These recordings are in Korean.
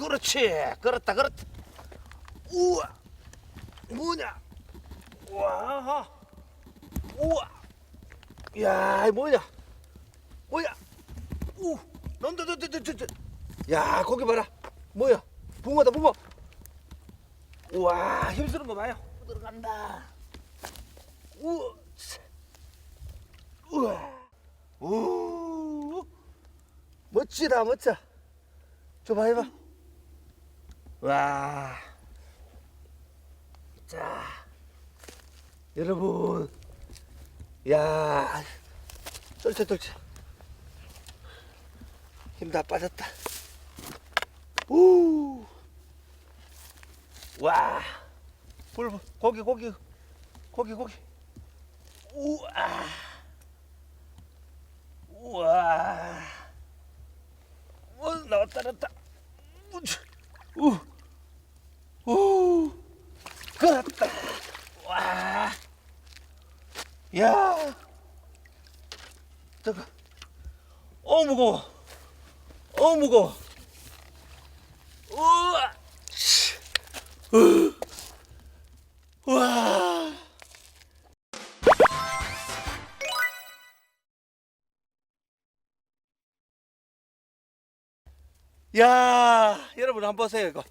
그렇지. 그렇다, 그렇다. 우와. 뭐냐? 우와. 우와. 야, 이 뭐냐? 뭐야? 우. 더, 더, 더. 야, 거기 봐라. 뭐야? 붕어다, 붕어. 우와, 힘쓰는 거 봐요. 들어간다. 우와. 우와. 우. 멋지다, 멋져. 줘봐, 해봐. 와. 자. 여러분. 야. 쫄쳐. 힘다 빠졌다. 우. 와. 불, 불. 고기, 고기. 고기, 고기. 우와. 우와. 어, 나왔다, 나왔다. 우, 우, 그렇다. 와. 야. 잠깐. 어, 무거워. 어, 무거워. 우와. 씨. 으. 와. 야, 여러분 한번 보세요 이거.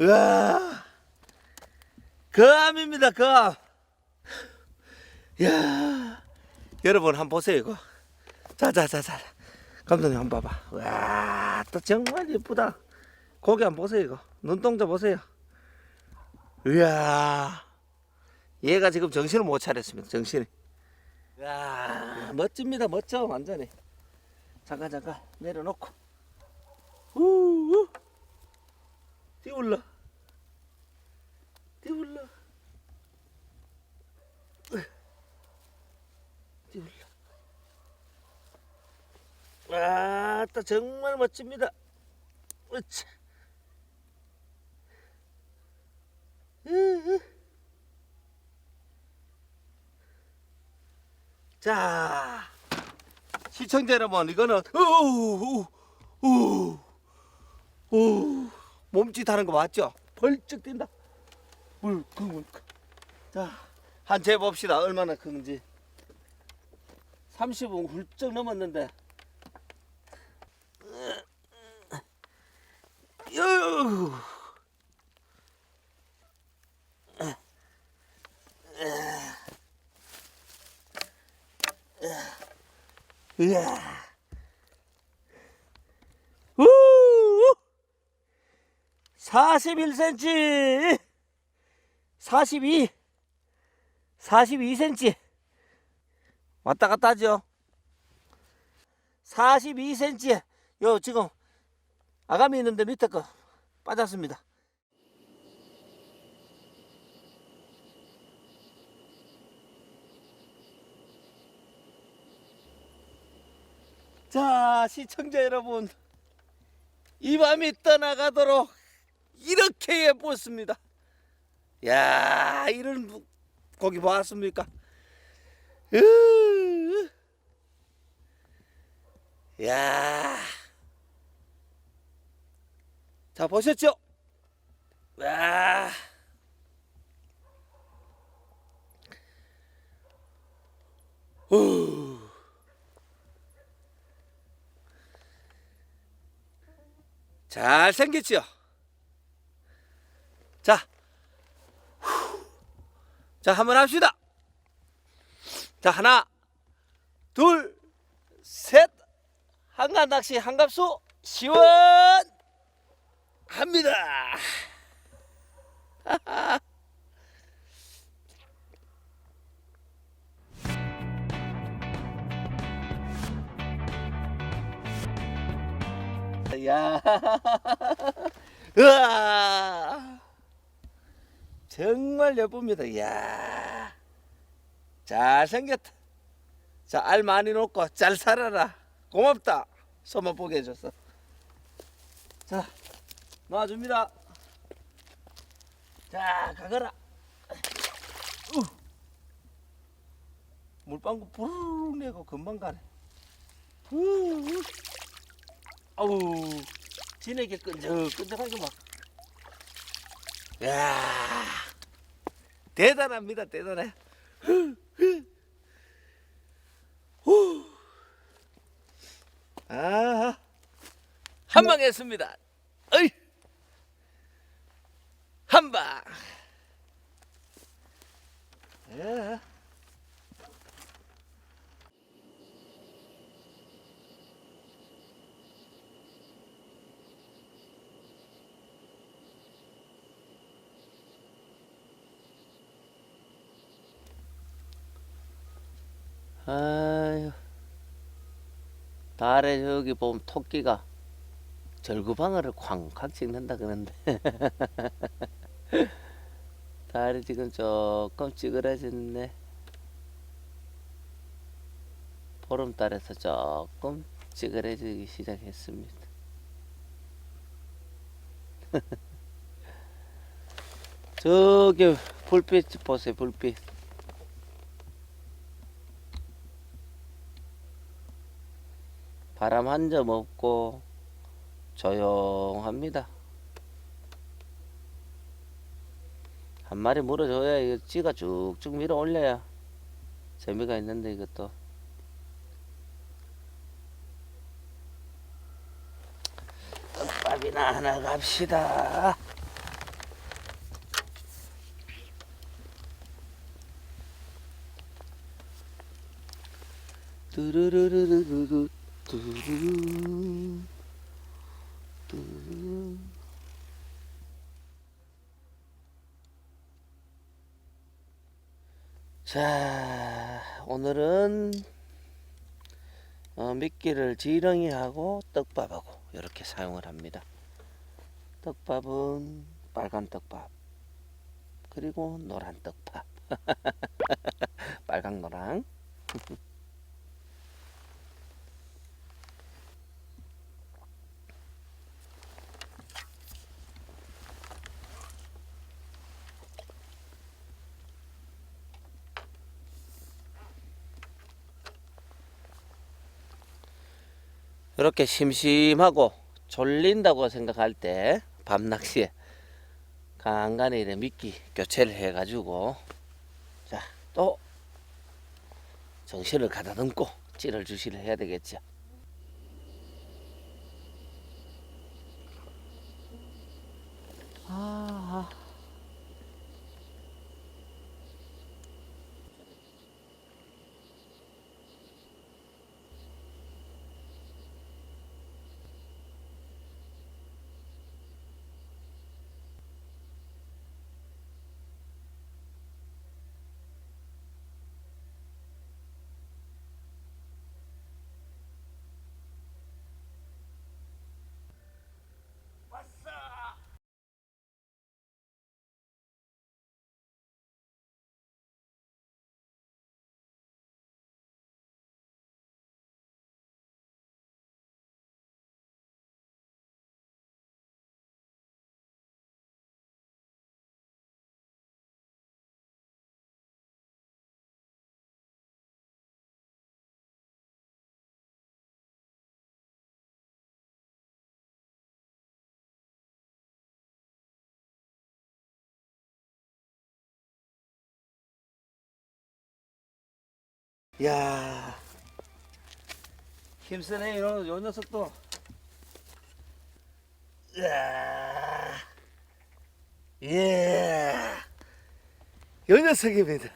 우와, 거암입니다 거암. 야, 여러분 한번 보세요 이거. 자 자 자 자, 감독님 한번 봐봐. 와, 또 정말 예쁘다. 고기 한번 보세요 이거. 눈동자 보세요. 이야, 얘가 지금 정신을 못 차렸습니다. 정신이. 야, 멋집니다. 멋져 완전히. 잠깐 잠깐 내려놓고. 우우 아따 정말 멋집니다 으차. 자 시청자 여러분 이거는 우우 우 오, 몸짓 하는 거 맞죠? 벌쩍 뛴다. 물, 그, 물. 자, 한 재 봅시다. 얼마나 큰지. 30분 훌쩍 넘었는데. 유. 이야. 우! 41cm 42 42cm 왔다 갔다 하죠. 42cm 요 지금 아가미 있는데 밑에 거 빠졌습니다 자 시청자 여러분 이 밤이 떠나가도록 이렇게 예뻤습니다. 야 이런 고기 보았습니까? 으, 야, 자 보셨죠? 와, 후. 잘 생겼지요? 자, 후. 자 한번 합시다. 자 하나, 둘, 셋, 한간 낚시 한갑수 시원합니다. 야, 으아, 정말 예쁩니다. 야, 잘 생겼다. 자, 알 많이 놓고 잘 살아라. 고맙다. 소만 보게 해줘서. 자, 놔줍니다. 자, 가거라. 우. 물방구 부르르 내고 금방 가네. 우. 아우 진하게 끈적끈적하게 막. 야 대단합니다, 대단해. 후. 아, 한방 했습니다. 어이, 한 방. 야. 아유, 달에 저기 보면 토끼가 절구방어를 쾅쾅 찍는다 그러는데 달이 지금 조금 찌그러졌네. 보름달에서 조금 찌그러지기 시작했습니다. 저기 불빛 보세요, 불빛. 바람 한 점 없고 조용합니다. 한 마리 물어줘야 이거 찌가 쭉쭉 밀어 올려야 재미가 있는데 이것도 떡밥이나 하나 갑시다. 뚜루루루루루 자 오늘은 어, 미끼를 지렁이하고 떡밥하고 이렇게 사용을 합니다. 떡밥은 빨간 떡밥 그리고 노란 떡밥. 빨강 노랑 이렇게 심심하고 졸린다고 생각할 때 밤낚시에 간간히 이렇게 미끼 교체를 해가지고 자 또 정신을 가다듬고 찌를 주시를 해야 되겠죠. 야 힘쓰네 요, 요 녀석도 야, 예, 요 녀석입니다.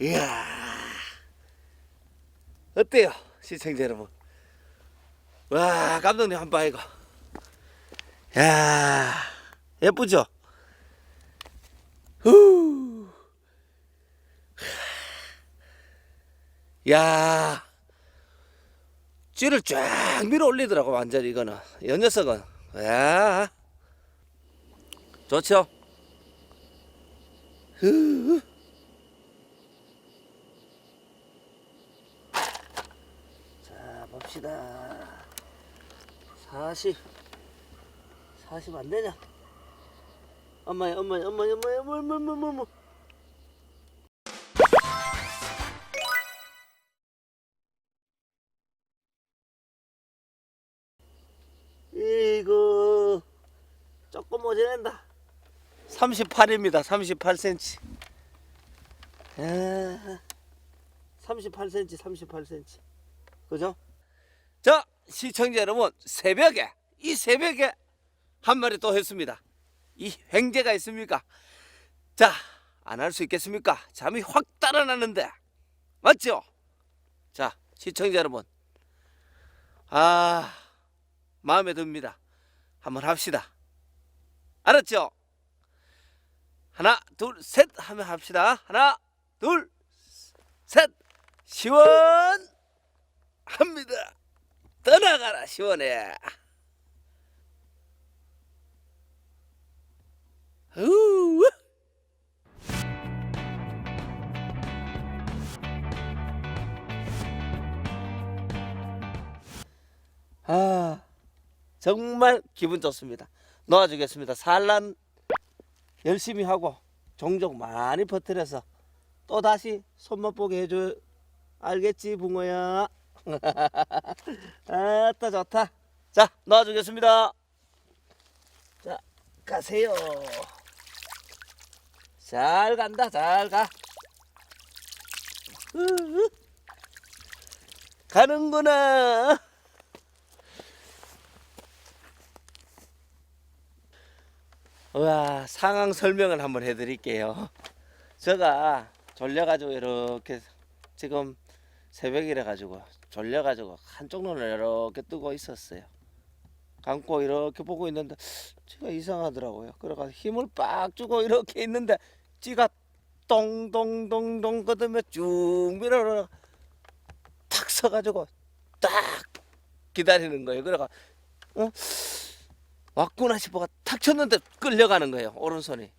이야, 어때요, 시청자 여러분? 와, 감독님 한번 이거. 야, 예쁘죠? 후. 야, 쥐를 쫙 밀어 올리더라고 완전히 이거는. 이 녀석은. 야, 좋죠? 후. 자, 봅시다. 40. 40 안 되냐? 엄마야, 엄마야, 엄마야, 엄마야, 엄마야, 엄마야, 엄마야, 모자란다. 38입니다. 38cm. 아, 38cm, 38cm. 그죠? 자, 시청자 여러분, 새벽에, 이 새벽에 한 마리 또 했습니다. 이 횡재가 있습니까? 자, 안 할 수 있겠습니까? 잠이 확 달아나는데. 맞죠? 자, 시청자 여러분. 아, 마음에 듭니다. 한번 합시다. 알았죠? 하나, 둘, 셋 하면 합시다. 하나, 둘, 셋. 시원합니다. 떠나가라, 시원해. 우 아, 정말 기분 좋습니다. 놓아주겠습니다. 산란 열심히 하고 종종 많이 퍼뜨려서 또 다시 손맛 보게 해줘. 알겠지, 붕어야? 아따 좋다. 자, 놓아주겠습니다. 자, 가세요. 잘 간다, 잘 가. 으으. 가는구나. 와 상황 설명을 한번 해드릴게요. 제가 졸려가지고 이렇게 지금 새벽이라 가지고 졸려가지고 한쪽 눈을 이렇게 뜨고 있었어요. 감고 이렇게 보고 있는데 제가 이상하더라고요. 그래가 힘을 빡 주고 이렇게 있는데 쥐가 동동동동 거두며 쭉 밀어 탁 서가지고 딱 기다리는 거예요. 그래가 어 왔구나 싶어가 탁 쳤는데 끌려가는 거예요 오른손이.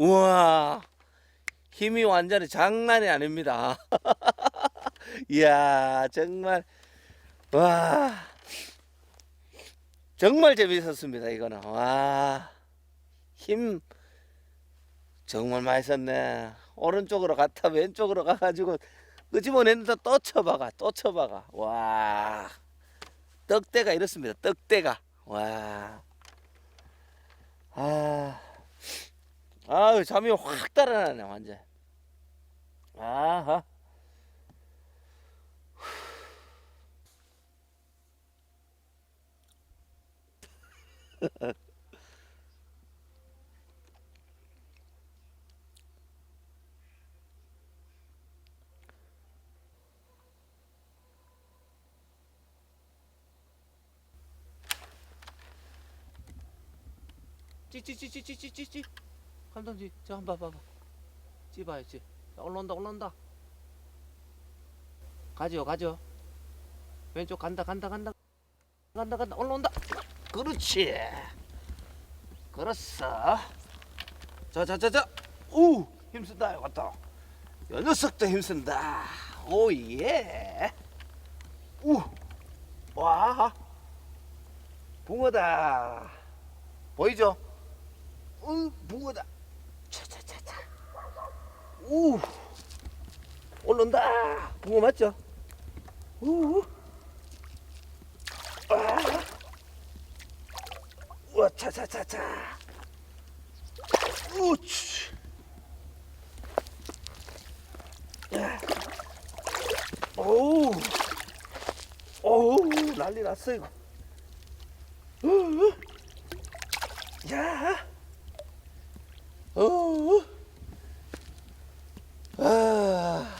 우와 힘이 완전히 장난이 아닙니다. 이야 정말 와 정말 재밌었습니다 이거는. 와 힘 정말 많이 썼네. 오른쪽으로 갔다 왼쪽으로 가가지고 끄집어냈는데 또 쳐박아 또 쳐박아. 와 떡대가 이렇습니다 떡대가. 와. 아유, 잠이 확 달아나네, 완전. 아하. 찌찌찌찌찌찌찌 감독님 저 한번 봐봐 자, 올라온다 올라온다. 가죠 가죠. 왼쪽 간다 간다 간다. 간다 간다 올라온다. 그렇지. 그렇어. 자자자자 오 힘쓴다 이것도. 요 녀석도 힘쓴다. 오예. 우와. 붕어다. 보이죠? 응, 붕어다. 우. 올라온다. 붕어 맞죠? 우. 아. 우와, 차차차차. 우치. 야. 오우. 오우, 난리 났어, 이거. 우. 야. 어. 아.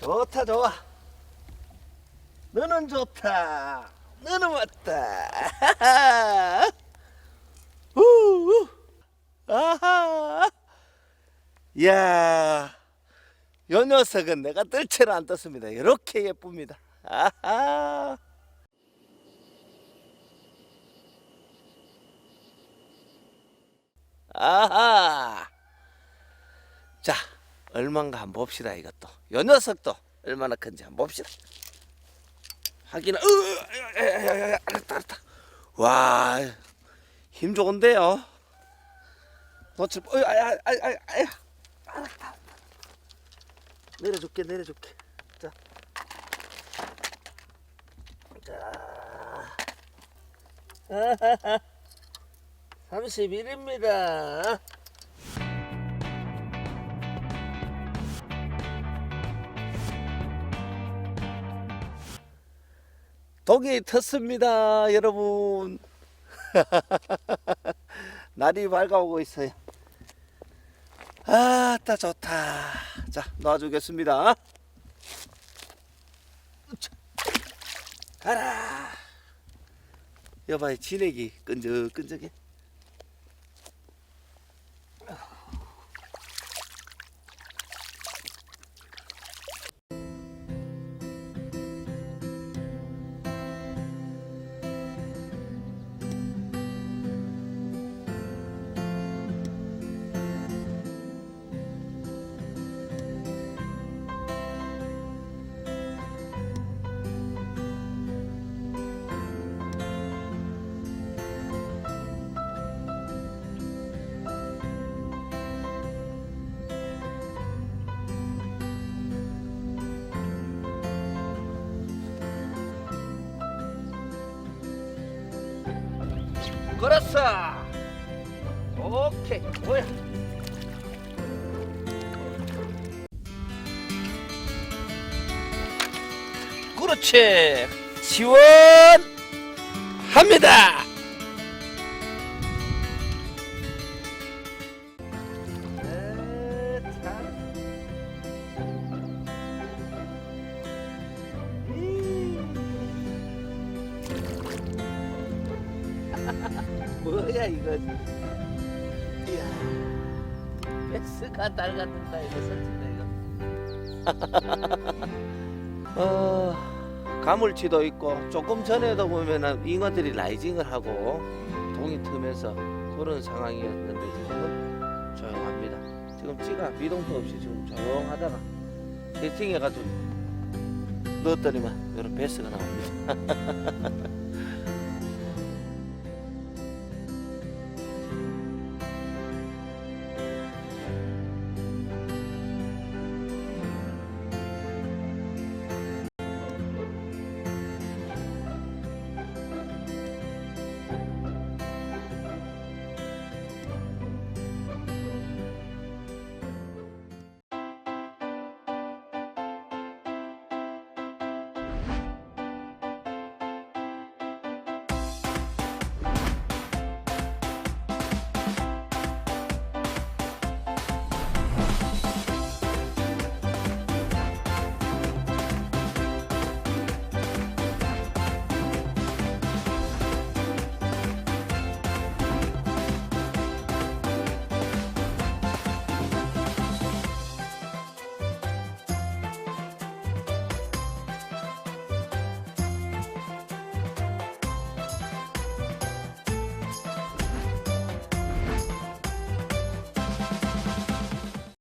좋다 좋아. 좋다. 너는 왔다. 후. 아하. 야. 요 녀석은 내가 뜰 채로 안 떴습니다. 이렇게 예쁩니다. 아하. 아하. 자, 얼마인가 한번 봅시다, 이것도. 요 녀석도 얼마나 큰지 한번 봅시다. 야야야야, 알았다, 알았다. 와, 힘 좋은데요? 놓칠, 어, 아야, 아야, 아야. 알았다. 내려줄게, 내려줄게. 자. 자. 31입니다. 독이 텄습니다, 여러분. 날이 밝아오고 있어요. 아, 따 좋다. 자, 놔주겠습니다. 가라. 여봐요, 진액이 끈적끈적해. 걸었어. 오케이, 뭐야? 그렇지. 지원합니다. 뭐야 이거 이야 베스가 달 같은다 이거 설친다 이거. 어 가물치도 있고 조금 전에도 보면은 잉어들이 라이징을 하고 동이 트면서 그런 상황이었는데 지금은 조용합니다. 지금 찌가 비동도 없이 지금 조용하다가 캐스팅해가지고 넣었더니만 이런 베스가 나옵니다